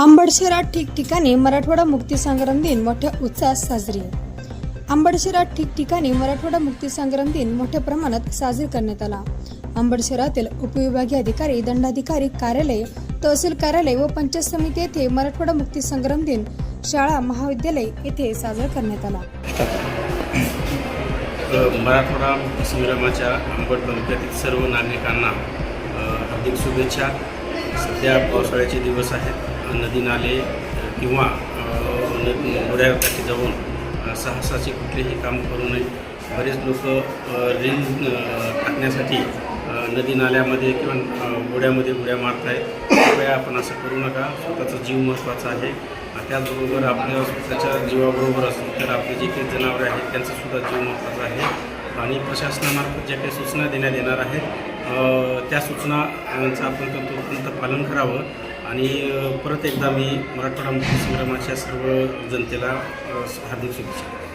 आंबड शहरात ठिकठिकाणी मराठवाडा मुक्ती संग्राम दिन मोठ्या उत्साहात साजरी. आंबड शहरात ठिकठिकाणी मराठवाडा मुक्ती संग्राम दिन मोठ्या प्रमाणात साजरी करण्यात आला. आंबड शहरातील उपविभागीय अधिकारी दंडाधिकारी कार्यालय तहसील कार्यालय व पंचायत समिती येथे मराठवाडा मुक्ती संग्राम दिन शाळा महाविद्यालय येथे साजरा करण्यात आला. मराठवाडा मुक्ती संग्रामाच्या आंबड तालुक्यातील सर्व नागरिकांना हार्दिक शुभेच्छा. सध्या पावसाळ्याचे दिवस आहेत. नदी नाले किंवा अ, जाऊन साहसाचे कुठलेही काम करू नये. बरेच लोक रील टाकण्यासाठी नदी नाल्यामध्ये किंवा गोड्यामध्ये ओढ्यामध्ये उड्या मारत आहेत कृपया आपण असं करू नका. स्वतःचा जीव महत्त्वाचा आहे. त्याचबरोबर आपल्या स्वतःच्या जीवाबरोबर असेल तर आपले जे काही जनावरे आहेत त्यांचंसुद्धा जीव महत्त्वाचा आहे. आणि प्रशासनामार्फत ज्या काही सूचना देण्यात येणार आहेत त्या सूचनांचं आपण तंतोतंत पालन करावं आणि परत एकदा मी मराठवाडा मुक्ती संग्रामाच्या सर्व जनतेला हार्दिक शुभेच्छा.